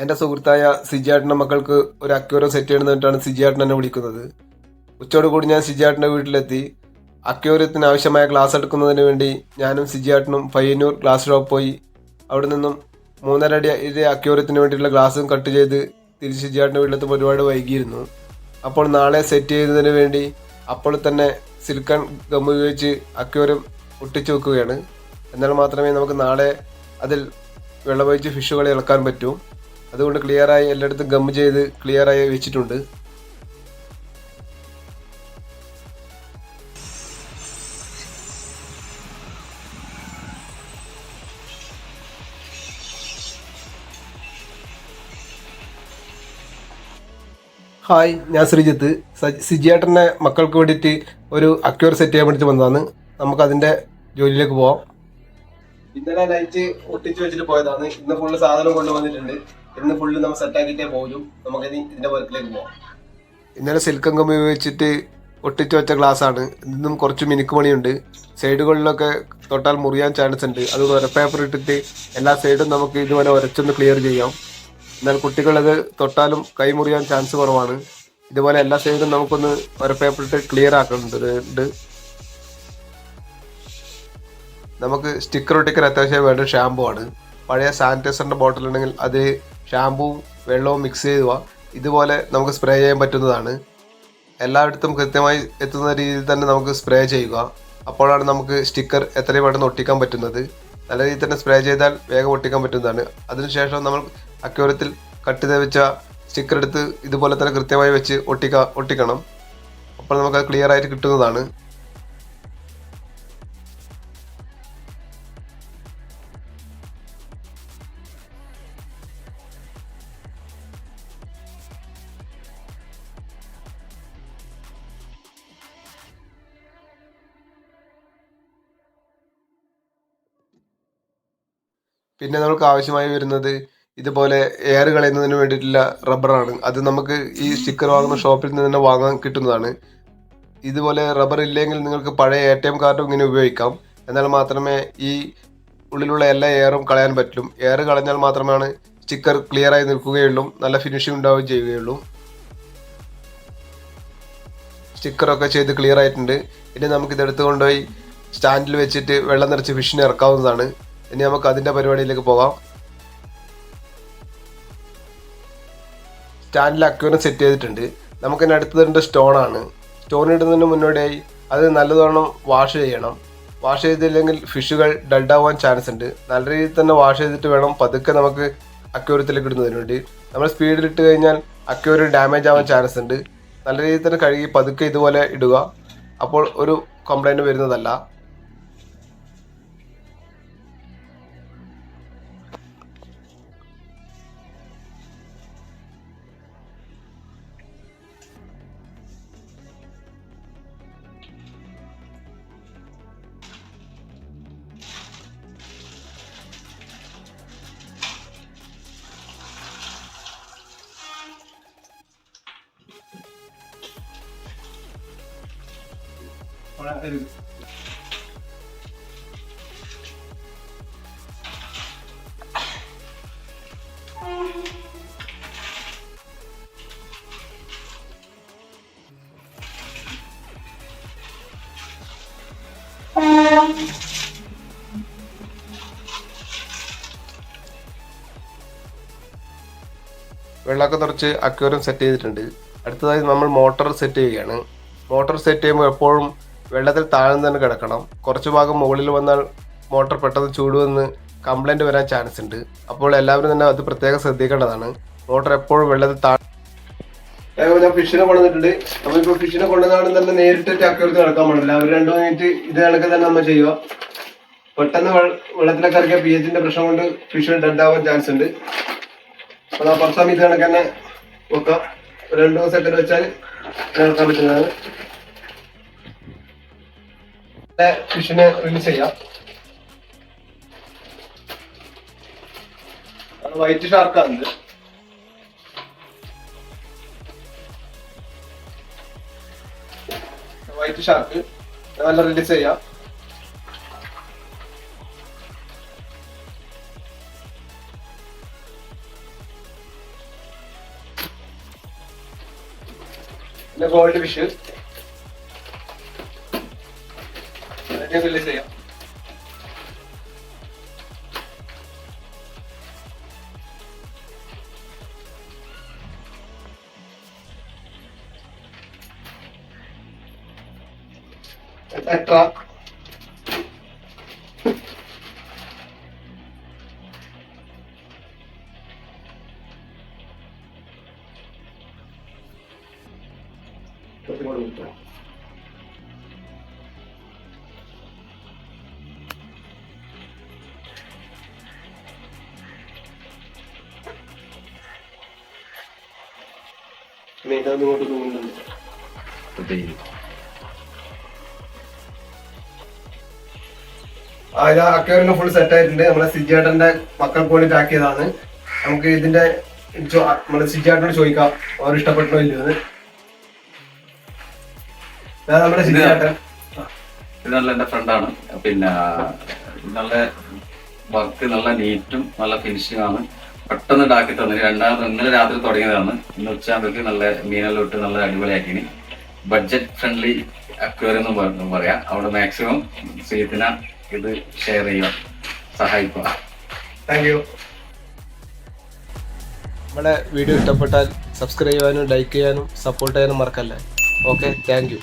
എന്റെ സുഹൃത്തായ സിജിയാട്ടിന്റെ മക്കൾക്ക് ഒരു അക്യൂറോ സെറ്റ് ചെയ്യണമെന്നിട്ടാണ് സിജിയാട്ടൻ എന്നെ വിളിക്കുന്നത്. ഉച്ചയോടുകൂടി ഞാൻ സിജിയാട്ടിന്റെ വീട്ടിലെത്തി. അക്യൂറിയത്തിന് ആവശ്യമായ ക്ലാസ് എടുക്കുന്നതിന് വേണ്ടി ഞാനും സിജിയാട്ടനും പയ്യന്നൂർ ക്ലാസ് ഷോപ്പ് പോയി. അവിടെ നിന്നും മൂന്നര അടി ഇത് അക്യൂറിയത്തിന് വേണ്ടിയിട്ടുള്ള ഗ്ലാസും കട്ട് ചെയ്ത് തിരിച്ച് സിജിയാട്ടിന്റെ വീട്ടിലെത്തുമ്പോൾ ഒരുപാട് വൈകിയിരുന്നു. അപ്പോൾ നാളെ സെറ്റ് ചെയ്യുന്നതിന് വേണ്ടി അപ്പോൾ തന്നെ സിലിക്കൺ ഗം ഉപയോഗിച്ച് അക്യൂറിയം ഒട്ടിച്ചു വെക്കുകയാണ്. എന്നാൽ മാത്രമേ നമുക്ക് നാളെ അതിൽ വെള്ളമൊഴിച്ച് ഫിഷുകളെ ഇളക്കാൻ പറ്റൂ. അതുകൊണ്ട് ക്ലിയറായി എല്ലായിടത്തും ഗം ചെയ്ത് ക്ലിയറായി വെച്ചിട്ടുണ്ട്. ഹായ് ഞാൻ ശ്രീജിത്ത്. സിജിയേട്ടന്റെ മക്കൾക്ക് വേണ്ടിയിട്ട് ഒരു അക്യൂർ സെറ്റ് ചെയ്യാൻ വേണ്ടിയിട്ട് വന്നതാണ്. നമുക്ക് അതിന്റെ ജോലിയിലേക്ക് പോവാം. ഇന്നലെ നൈറ്റ് ഒട്ടിച്ച് വെച്ചിട്ട് പോയതാണ്. ഇന്ന് ഫുള്ള് സാധനം കൊണ്ടുവന്നിട്ടുണ്ട്. ഇന്ന് ഫുള്ള് നമ്മൾ സെറ്റാക്കിയിട്ടേ പോകും നമുക്ക് ഇതിന്റെ വർക്കിലേക്ക് ഇന്നലെ സിൽക്കം കമ്പി ഉപയോഗിച്ചിട്ട് ഒട്ടിച്ചു വെച്ച ഗ്ലാസ് ആണ്. ഇന്നും കുറച്ച് മിനുക്ക് പണിയുണ്ട്. സൈഡുകളിലൊക്കെ തൊട്ടാൽ മുറിയാൻ ചാൻസ് ഉണ്ട്. അത് പേപ്പർ ഇട്ടിട്ട് എല്ലാ സൈഡും നമുക്ക് ഇതുപോലെ ഉരച്ചൊന്ന് ക്ലിയർ ചെയ്യാം. എന്നാൽ കുട്ടികളത് തൊട്ടാലും കൈ മുറിയാൻ ചാൻസ് കുറവാണ്. ഇതുപോലെ എല്ലാ സൈഡും നമുക്കൊന്ന് പേപ്പർ ഇട്ട് ക്ലിയർ ആക്കുന്നുണ്ട് നമുക്ക് സ്റ്റിക്കർ ഒട്ടിക്കാൻ അത്യാവശ്യം വേണ്ട ഷാമ്പു ആണ്. പഴയ സാനിറ്റൈസറിന്റെ ബോട്ടിൽ ഉണ്ടെങ്കിൽ അത് ഷാമ്പുവും വെള്ളവും മിക്സ് ചെയ്യുക ഇതുപോലെ നമുക്ക് സ്പ്രേ ചെയ്യാൻ പറ്റുന്നതാണ്. എല്ലായിടത്തും കൃത്യമായി എത്തുന്ന രീതിയിൽ തന്നെ നമുക്ക് സ്പ്രേ ചെയ്യുക. അപ്പോഴാണ് നമുക്ക് സ്റ്റിക്കർ എത്രയും പെട്ടെന്ന് ഒട്ടിക്കാൻ പറ്റുന്നത്. നല്ല രീതിയിൽ തന്നെ സ്പ്രേ ചെയ്താൽ വേഗം ഒട്ടിക്കാൻ പറ്റുന്നതാണ്. അതിനുശേഷം നമ്മൾ അക്യൂരത്തിൽ കട്ട് വെച്ച സ്റ്റിക്കർ എടുത്ത് ഇതുപോലെ തന്നെ കൃത്യമായി വെച്ച് ഒട്ടിക്ക ഒട്ടിക്കണം. അപ്പോൾ നമുക്ക് അത് ക്ലിയർ ആയിട്ട് കിട്ടുന്നതാണ്. പിന്നെ നമുക്ക് ആവശ്യമായി വരുന്നത് ഇതുപോലെ എയർ കളയുന്നതിന് വേണ്ടിയിട്ടുള്ള റബ്ബറാണ്. അത് നമുക്ക് ഈ സ്റ്റിക്കർ വാങ്ങുന്ന ഷോപ്പിൽ നിന്ന് തന്നെ വാങ്ങാൻ കിട്ടുന്നതാണ്. ഇതുപോലെ റബ്ബർ ഇല്ലെങ്കിൽ നിങ്ങൾക്ക് പഴയ എ ടി എം കാർഡും ഇങ്ങനെ ഉപയോഗിക്കാം. എന്നാൽ മാത്രമേ ഈ ഉള്ളിലുള്ള എല്ലാ എയറും കളയാൻ പറ്റും എയർ കളഞ്ഞാൽ മാത്രമാണ് സ്റ്റിക്കർ ക്ലിയർ ആയി നിൽക്കുകയുള്ളൂ. നല്ല ഫിനിഷിംഗ് ഉണ്ടാവുകയും ചെയ്യുകയുള്ളൂ. സ്റ്റിക്കറൊക്കെ ചെയ്ത് ക്ലിയർ ആയിട്ടുണ്ട്. ഇനി നമുക്ക് ഇത് എടുത്തു കൊണ്ടുപോയി സ്റ്റാൻഡിൽ വെച്ചിട്ട് വെള്ളം നിറച്ച് ഫിഷിനെ ഇറക്കാവുന്നതാണ്. ഇനി നമുക്ക് അതിന്റെ പരിപാടിയിലേക്ക് പോകാം സ്റ്റാൻഡിൽ അക്യൂരം സെറ്റ് ചെയ്തിട്ടുണ്ട്. നമുക്ക് ഇനി അടുത്ത് തരേണ്ട സ്റ്റോൺ ആണ്. സ്റ്റോൺ ഇടുന്നതിന് മുന്നോടിയായി അത് നല്ലതോണം വാഷ് ചെയ്യണം. വാഷ് ചെയ്തില്ലെങ്കിൽ ഫിഷുകൾ ഡെഡാവാൻ ചാൻസ് ഉണ്ട്. നല്ല രീതിയിൽ തന്നെ വാഷ് ചെയ്തിട്ട് വേണം പതുക്കെ നമുക്ക് അക്യൂരത്തിലേക്ക് ഇടുന്നതിന് വേണ്ടി. നമ്മൾ സ്പീഡിൽ ഇട്ട് കഴിഞ്ഞാൽ അക്യൂര് ഡാമേജ് ആവാൻ ചാൻസ് ഉണ്ട്. നല്ല രീതിയിൽ തന്നെ കഴുകി പതുക്കെ ഇതുപോലെ ഇടുക. അപ്പോൾ ഒരു കംപ്ലൈന്റ് വരുന്നതല്ല. വെള്ളമൊക്കെ നിറച്ച് അക്വേറിയം സെറ്റ് ചെയ്തിട്ടുണ്ട്. അടുത്തതായി നമ്മൾ മോട്ടർ സെറ്റ് ചെയ്യുകയാണ്. മോട്ടർ സെറ്റ് ചെയ്യുമ്പോൾ എപ്പോഴും വെള്ളത്തിൽ താഴ്ന്നു തന്നെ കിടക്കണം. കുറച്ച് ഭാഗം മുകളിൽ വന്നാൽ മോട്ടോർ പെട്ടെന്ന് ചൂട് വന്ന് കംപ്ലൈന്റ് വരാൻ ചാൻസ് ഉണ്ട്. അപ്പോൾ എല്ലാവരും തന്നെ അത് പ്രത്യേകം ശ്രദ്ധിക്കേണ്ടതാണ്. മോട്ടോർ എപ്പോഴും വെള്ളത്തിൽ താഴെ ഞാൻ ഫിഷിനെ കൊണ്ടുവന്നിട്ടുണ്ട്. നമ്മളിപ്പോൾ ഫിഷിനെ കൊണ്ടുവന്നാണ് തന്നെ നേരിട്ട് അക്വേറിയത്തിൽ നടക്കാൻ പാടില്ല. അവർ രണ്ടു മിനിറ്റ് ഇത് കണക്ക് തന്നെ നമ്മൾ ചെയ്യുക. പെട്ടെന്ന് വെള്ള- വെള്ളത്തിലൊക്കെ ഇറക്കിയ പി എച്ചിന്റെ പ്രശ്നം കൊണ്ട് ഫിഷ് ഡെഡ് ആവാൻ ചാൻസ് ഉണ്ട്. അപ്പോൾ ആ പുറത്താൻ ഇത് കണക്ക് തന്നെ വെക്കാം രണ്ടു സെക്കൻഡ് വെച്ചാൽ കിടക്കാൻ പറ്റുന്നതാണ്. ഫിഷിനെ റിലീസ് ചെയ്യാം. വൈറ്റ് ഷാർക്കാണ് ഇത് വൈറ്റ് ഷാർക്ക് നല്ല റിലീസ് ചെയ്യാം. പിന്നെ ഗോൾഡ് ഫിഷ് റിലീസ് ചെയ്യാം എത്ര കുറച്ചും കൂടെ വിട്ടോ. പിന്നെ കൊണ്ട് തോന്നുന്നുണ്ട് ഇത് അക്വേറിയം ഫുൾ സെറ്റ് ആയിട്ടുണ്ട്. നമ്മളെ സിജേട്ടന്റെ മക്കൾ പോയിട്ട് ആക്കിയതാണ് നമുക്ക് ഇതിന്റെ നമ്മളെ സിജേട്ടനോട് ചോദിക്കാം. അവർ ഇഷ്ടപ്പെട്ടോ ഇല്ലെന്ന് ഇതാ നമ്മുടെ സിജേട്ടൻ ഇത് നല്ല എന്റെ ഫ്രണ്ടാണ് പിന്നെ നല്ല വർക്ക് നല്ല നീറ്റും നല്ല ഫിനിഷിംഗ് ആണ്. പെട്ടെന്ന് ഉണ്ടാക്കി തന്നെ രണ്ടാമത് ഇന്നലെ രാത്രി തുടങ്ങിയതാണ്. ഇന്ന് ഉച്ചയാകുമ്പോഴേക്ക് നല്ല മീനെല്ലാം ഇട്ട് നല്ല അടിപൊളിയാക്കിനി ബഡ്ജറ്റ് ഫ്രണ്ട്ലി അക്വേറിയം എന്ന് പറ- പറയാം. അവിടെ മാക്സിമം സീത്തിന ഇത് ഷെയർ ചെയ്യുക. സഹായിക്കുക. താങ്ക് യു നമ്മുടെ വീഡിയോ ഇഷ്ടപ്പെട്ടാൽ സബ്സ്ക്രൈബ് ചെയ്യാനും ലൈക്ക് ചെയ്യാനും സപ്പോർട്ട് ചെയ്യാനും മറക്കല്ലേ? Okay thank you